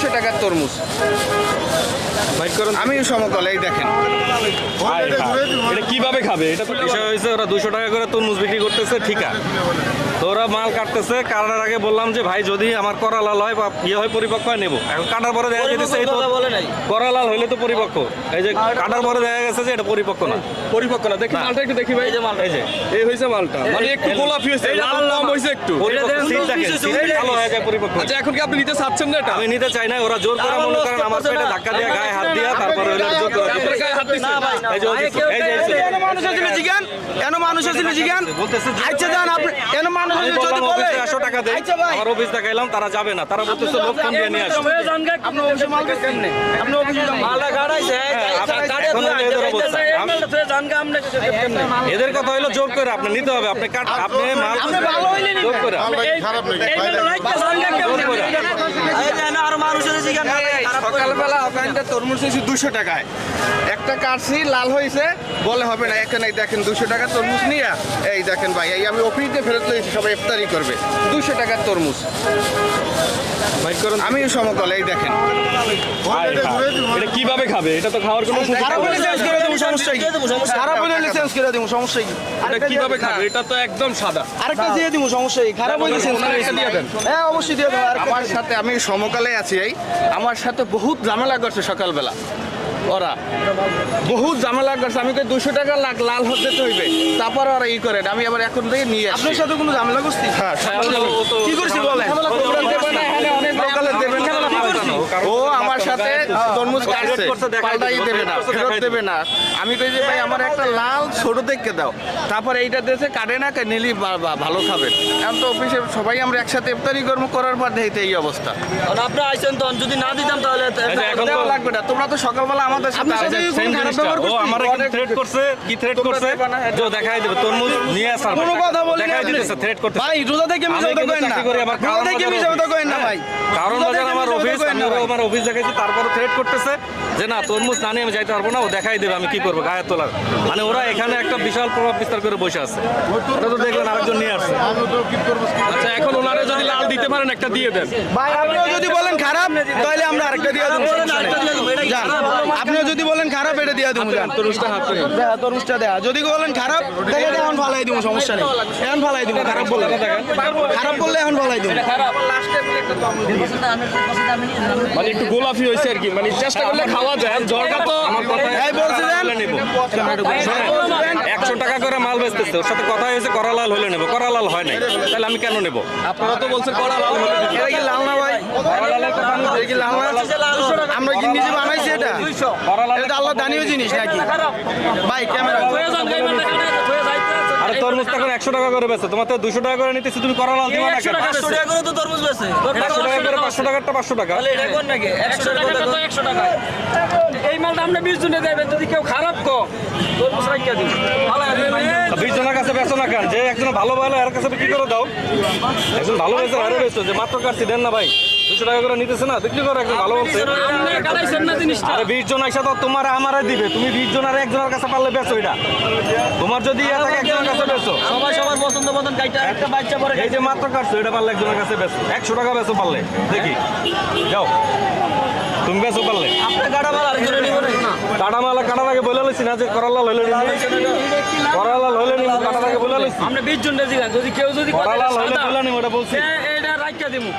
দুইশো টাকার তরমুজ। বাইট করেন আমি সমতল এই দেখেন। হায় হায়। এটা কীভাবে খাবে? এটা তো বিষয় হয়েছে ওরা দুশো টাকা করে তরমুজ বিক্রি করতেছে ঠিক। তো ওরা মাল কাটতেছে কাটার আগে বললাম যে ভাই যদি আমার করা লাল হয় বা ইয়ে হয় পরিপক্ক হয় নেব। এখন কাটার পরে দেখা যেতেছে এই তো করা লাল হইলে তো পরিপক্ক। এই যে কাটার পরে দেখা গেছে যে এটা পরিপক্ক না। পরিপক্ক না। দেখি মালটা একটু দেখি ভাই। এই যে মালটা। এই যে। এই হয়েছে মালটা। মানে একটু গোলাপি হয়েছে লাল নাম হয়েছে একটু। পরিপক্ক। সিল থাকে সিল ভালো হয়ে যায় পরিপক্ক। আচ্ছা এখন কি আপনি নিতে চাচ্ছেন না এটা? আমি নিতে চাই না ওরা জোর করে মনে করেন আমার পেটে ধাক্কা দিয়ে গায়ে হাত দিয়া তারপরে হইল গায়ে হাত দেয়। তারা যাবে না। তারা বলতেছে লোক নিয়ে আসো আপনি অফিসে মাল কেমনে আপনি অফিসে যান হ্যাঁ, হলো এদের কথা হলো জোর করে আপনি নিতে হবে। আপনি আপনি মাল হইলে। জোর করে। খারাপ নাকি করে। সকালবেলা ওখানটা তরমুজ হয়েছে দুশো টাকায়। একটা কাটছি লাল হয়েছে বলে হবে না। এখানে দেখেন দুশো টাকা তরমুজ নিয়ে এই দেখেন ভাই এই আমি অফিসে ফেরত লইছি সবাই ইফতারি করবে। দুশো টাকার তরমুজ। আমি সমতল এই দেখেন। এটা কীভাবে খাবে? এটা তো খাওয়ার কোনো করে দেবো সমস্যা কি? খারাপ হলে চেঞ্জ করে দেবো সমস্যা কি? এটা কীভাবে খাবে? এটা তো একদম সাদা। আরেকটা দিয়ে দিব সমস্যা কি? খারাপ হলে চেঞ্জ করে দিয়ে দেন। হ্যাঁ অবশ্যই দিয়ে দেবো আমার সাথে আমি সমকালে আছি এই। আমার সাথে বহুত ঝামেলা করছে সকালবেলা ওরা বহুত ঝামেলা করছে আমি কই দুশো টাকা লাখ লাল হতে তো হইবে তারপর ওরা ই করে আমি আবার এখন থেকে নিয়ে আপনার সাথে কোনো ঝামেলা করছি হ্যাঁ কি করছি বলেন ও সাথে তরমুজ কাটছে পাল্টাই দেবে না ফেরত দেবে না। আমি কই যে ভাই আমার একটা লাল ছোট দেখকে দাও। তারপর এইটা দেশে কাটে না কে নিলি ভালো খাবেন এখন তো অফিসে সবাই আমরা একসাথে ইফতারি কর্ম করার পর দেখতে এই অবস্থা। আপনি আইসেন তখন যদি না দিতাম তাহলে এখন দেওয়া লাগবে না তোমরা তো সকালবেলা আমাদের সাথে আমার থ্রেট করছে? কি থ্রেট করছে? যে দেখাই দেবে তরমুজ নিয়ে আসার কোনো কথা বলি দেখাই দিতেছে থ্রেট করতে ভাই রোজা থেকে আমি যাওয়া কিন্তু না। রোজা থেকে আমি যাওয়া করেন না ভাই। কারণ বাজার আমার অফিস। আমার অফিস দেখাইছি তারপরে থ্রেট করতেছে যে না তরমুজ না নিয়ে আমি যাইতে পারব না ও দেখাই দেবে আমি কি করব গায়ে তোলার। মানে ওরা এখানে একটা বিশাল প্রভাব বিস্তার করে বসে আছে। ওটা তো দেখলেন আরেকজন নিয়ে আসছে। আচ্ছা এখন ওনারা যদি লাল দিতে পারেন একটা দিয়ে দেন। ভাই আপনিও যদি বলেন খারাপ তাহলে আমরা আরেকটা দিয়ে দেবো। যান আপনিও যদি বলেন খারাপ এটা দিয়ে দেবো। তরুষটা হাতে তরমুজটা দেখা যদি বলেন খারাপ দেখে এখন ফালাই দিব সমস্যা নেই। এখন ফালাই দিব খারাপ বললে খারাপ বললে এখন ফালাই দিব। মানে একটু গোলাপি হয়েছে আর কি মানে চেষ্টা করলে খাওয়া যায়। জলটা তো এই নেব। একশো টাকা করে মাল বেচতেছে ওর সাথে কথা হয়েছে করালাল হলে নেব। করালাল হয় নাই তাহলে আমি কেন নেব? আপনারা তো বলছেন কড়া লাল হলে। লাল না ভাই? লাল আমরা কি নিজে বানাইছি এটা? এটা আল্লাহ দানীয় জিনিস নাকি? ভাই ক্যামেরা আরে তরমুজ তো এখন একশো টাকা করে বেচে। তোমার তো দুশো টাকা করে নিতেছি তুমি করালাল দিবা না কেন? পাঁচশো টাকা করে তো তরমুজ বেছে পাঁচশো টাকা করে পাঁচশো টাকারটা পাঁচশো টাকা। এটা কোন নাকি? একশো টাকা তো একশো টাকায় এই মালটা আমরা বিশ জনে দেবেন যদি কেউ খারাপ কো তরমুজ রাখিয়া দিন ভালো বিশ জনের কাছে বেচো না কেন? যে একজন ভালো ভালো এর কাছে বিক্রি করে দাও। একজন ভালো বেচে আরও বেচো যে মাত্র কাটছি দেন না ভাই। দুশো টাকা করে নিতেছে না? বিক্রি করো একজন ভালো না জিনিসটা। আরে বিশ জন একসাথে তোমার আমারে দিবে। তুমি বিশ জন আর একজনের কাছে পারলে বেচো এটা। তোমার যদি ইয়ে থাকে একজনের কাছে বেচো। সবাই সবার পছন্দ মতন কাইটা একটা বাচ্চা পরে এই যে মাত্র কাটছো এটা পারলে একজনের কাছে বেচো। একশো টাকা বেচো পারলে দেখি। যাও। তুমি বেচো পারলে। মাল না? কাটা মালা কাটার আগে বলে লইছি না যে করালাল হইলে নিবি। করালাল হইলে নিবি কাটার আগে বলে লইছি। আমরা বিশ জন রেজি যদি কেউ যদি করালাল হইলে দিলাম ওটা বলছি। এটা রাখিয়া দিমু।